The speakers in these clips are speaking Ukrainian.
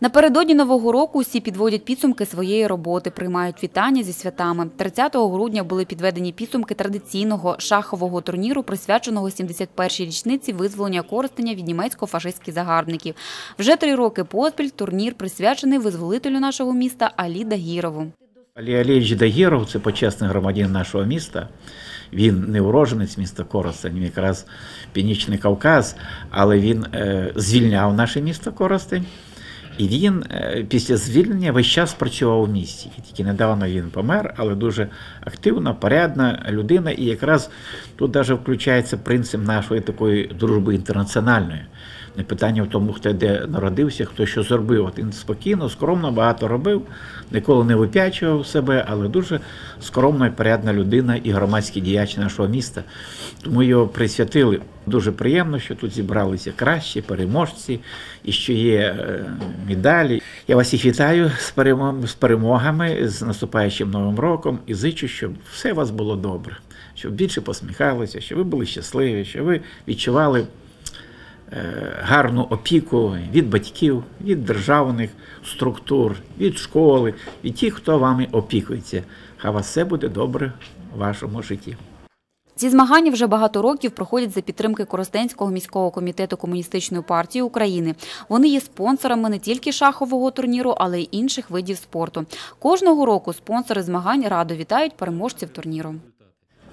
Напередодні нового року усі підводять підсумки своєї роботи, приймають вітання зі святами. 30 грудня були підведені підсумки традиційного шахового турніру, присвяченого 71-й річниці визволення Коростеня від німецько-фашистських загарбників. Вже три роки поспіль турнір присвячений визволителю нашого міста Алі Дагірову. Алі Алєвич Дагіров це почесний громадянин нашого міста. Він не уроженець міста Коростень, він якраз Північний Кавказ, але він е, звільняв наше місто Коростень. І він е, після звільнення весь час працював у місті. І тільки недавно він помер, але дуже активна, порядна людина. І якраз тут навіть включається принцип нашої такої дружби інтернаціональної. Не питання в тому, хто де народився, хто що зробив. От він спокійно, скромно багато робив, ніколи не вип'ячував себе, але дуже скромна і порядна людина і громадський діяч нашого міста. Тому його присвятили. Дуже приємно, що тут зібралися кращі переможці і що є е, медалі. Я вас всіх вітаю з перемогами, з наступаючим новим роком і зичу, щоб все у вас було добре, щоб більше посміхалися, щоб ви були щасливі, щоб ви відчували. Е, гарну опіку від батьків, від державних структур, від школи, від тих, хто вами опікується. Хай вас все буде добре в вашому житті. Ці змагання вже багато років проходять за підтримки Коростенського міського комітету Комуністичної партії України. Вони є спонсорами не тільки шахового турніру, але й інших видів спорту. Кожного року спонсори змагань радо вітають переможців турніру.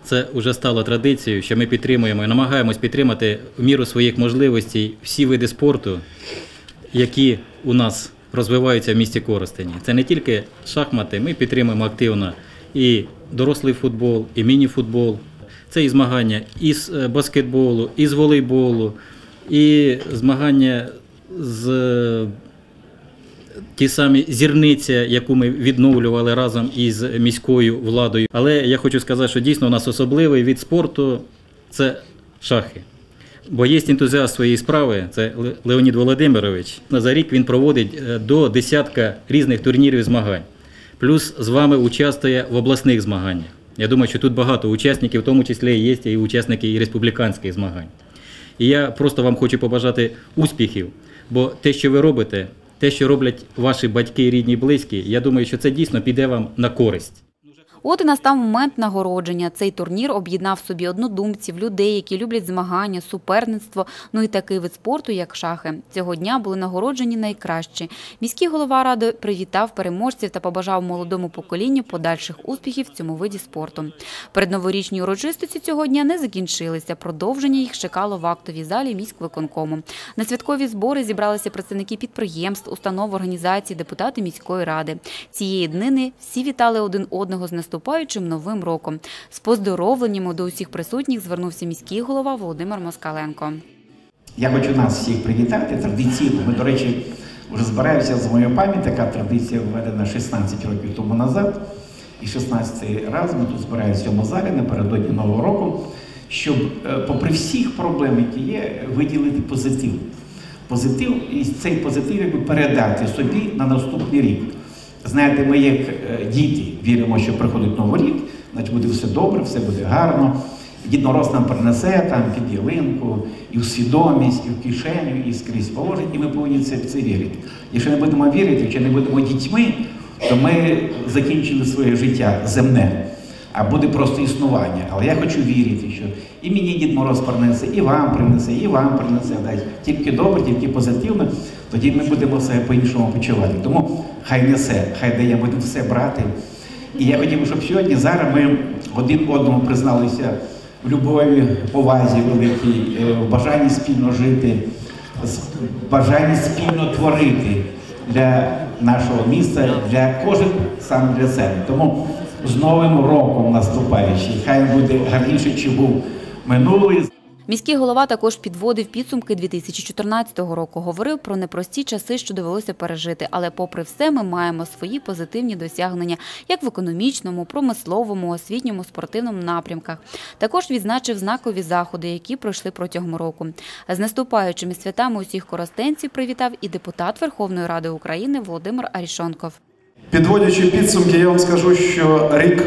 Це вже стало традицією, що ми підтримуємо і намагаємось підтримати в міру своїх можливостей всі види спорту, які у нас розвиваються в місті Коростені. Це не тільки шахмати, ми підтримуємо активно і дорослий футбол, і міні-футбол. Це і змагання із е, баскетболу, і з волейболу, і змагання з ті самі зірниця, яку ми відновлювали разом із міською владою. Але я хочу сказати, що дійсно у нас особливий від спорту це шахи. Бо є ентузіаст своєї справи, це Леонід Володимирович. За рік він проводить е, до десятка різних турнірів змагань. Плюс з вами участвує в обласних змаганнях. Я думаю, що тут багато учасників, в тому числі є і учасники і республіканських змагань. І я просто вам хочу побажати успіхів, бо те, що ви робите, те, що роблять ваші батьки, рідні, близькі, я думаю, що це дійсно піде вам на користь. От і настав момент нагородження. Цей турнір об'єднав собі однодумців, людей, які люблять змагання, суперництво, ну і такий вид спорту, як шахи. Цього дня були нагороджені найкращі. Міський голова ради привітав переможців та побажав молодому поколінню подальших успіхів в цьому виді спорту. Передноворічні урочистості цього дня не закінчилися. Продовження їх чекало в актовій залі міськвиконкому. На святкові збори зібралися представники підприємств, установ, організацій, депутати міської ради. Цієї днини всі вітали один одного з наступаючим новим роком. З поздоровленнями до усіх присутніх звернувся міський голова Володимир Москаленко. Я хочу нас всіх привітати традиційно. Ми, до речі, вже збираємося з моєї пам'яті, така традиція введена 16 років тому назад. І 16-й раз ми тут збираємося в цьому залі напередодні Нового року, щоб, е, попри всіх проблем, які є, виділити позитив. Позитив і цей позитив якби передати собі на наступний рік. Знаєте, ми, як е, діти, віримо, що приходить новий рік, значить буде все добре, все буде гарно. Дід Мороз нам принесе там під ялинку, і в свідомість, і в кишеню, і скрізь положить, і ми повинні це, в це вірити. Якщо не будемо вірити, якщо не будемо дітьми, то ми закінчили своє життя земне, а буде просто існування. Але я хочу вірити, що і мені Дід Мороз принесе, і вам принесе, і вам принесе. Тільки добре, тільки позитивно, тоді ми будемо себе по-іншому почувати. Тому хай несе, хай дає, будемо все брати. І я хотів, щоб сьогодні зараз ми один одному призналися в любові, повазі великій, е, в бажанні спільно жити, в бажанні спільно творити для нашого міста, для кожен сам для себе. Тому з Новим роком наступаючий, хай буде гарніше, чи був минулий. Міський голова також підводив підсумки 2014 року. Говорив про непрості часи, що довелося пережити. Але, попри все, ми маємо свої позитивні досягнення як в економічному, промисловому, освітньому, спортивному напрямках. Також відзначив знакові заходи, які пройшли протягом року. З наступаючими святами усіх коростенців привітав і депутат Верховної Ради України Володимир Арішонков. Підводячи підсумки, я вам скажу, що рік,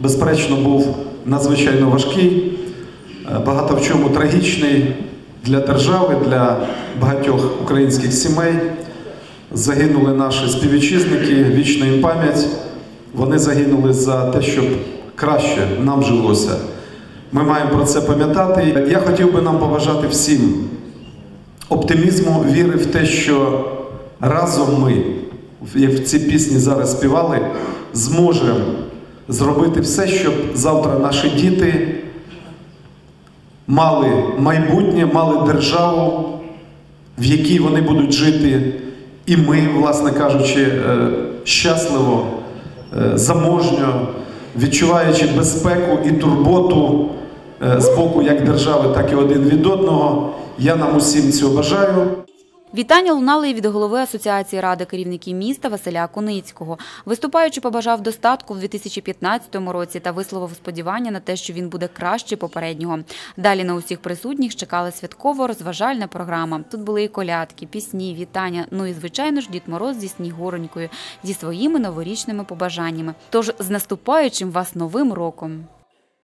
безперечно, був надзвичайно важкий. Е, багато в чому трагічний для держави, для багатьох українських сімей. загинули наші співвітчизники, вічна їм пам'ять. Вони загинули за те, щоб краще нам жилося. Ми маємо про це пам'ятати. Я хотів би нам побажати всім оптимізму, віри в те, що разом ми, як в цій пісні зараз співали, зможемо зробити все, щоб завтра наші діти мали майбутнє, мали державу, в якій вони будуть жити, і ми, власне кажучи, е, щасливо, е, заможньо, відчуваючи безпеку і турботу е, з боку як держави, так і один від одного. Я нам усім цього бажаю. Вітання лунали і від голови Асоціації ради керівників міста Василя Куницького. Виступаючи, побажав достатку в 2015 році та висловив сподівання на те, що він буде краще попереднього. Далі на усіх присутніх чекала святково-розважальна програма. Тут були і колядки, пісні, вітання. Ну і звичайно ж Дід Мороз зі Снігуронькою зі своїми новорічними побажаннями. Тож з наступаючим вас новим роком!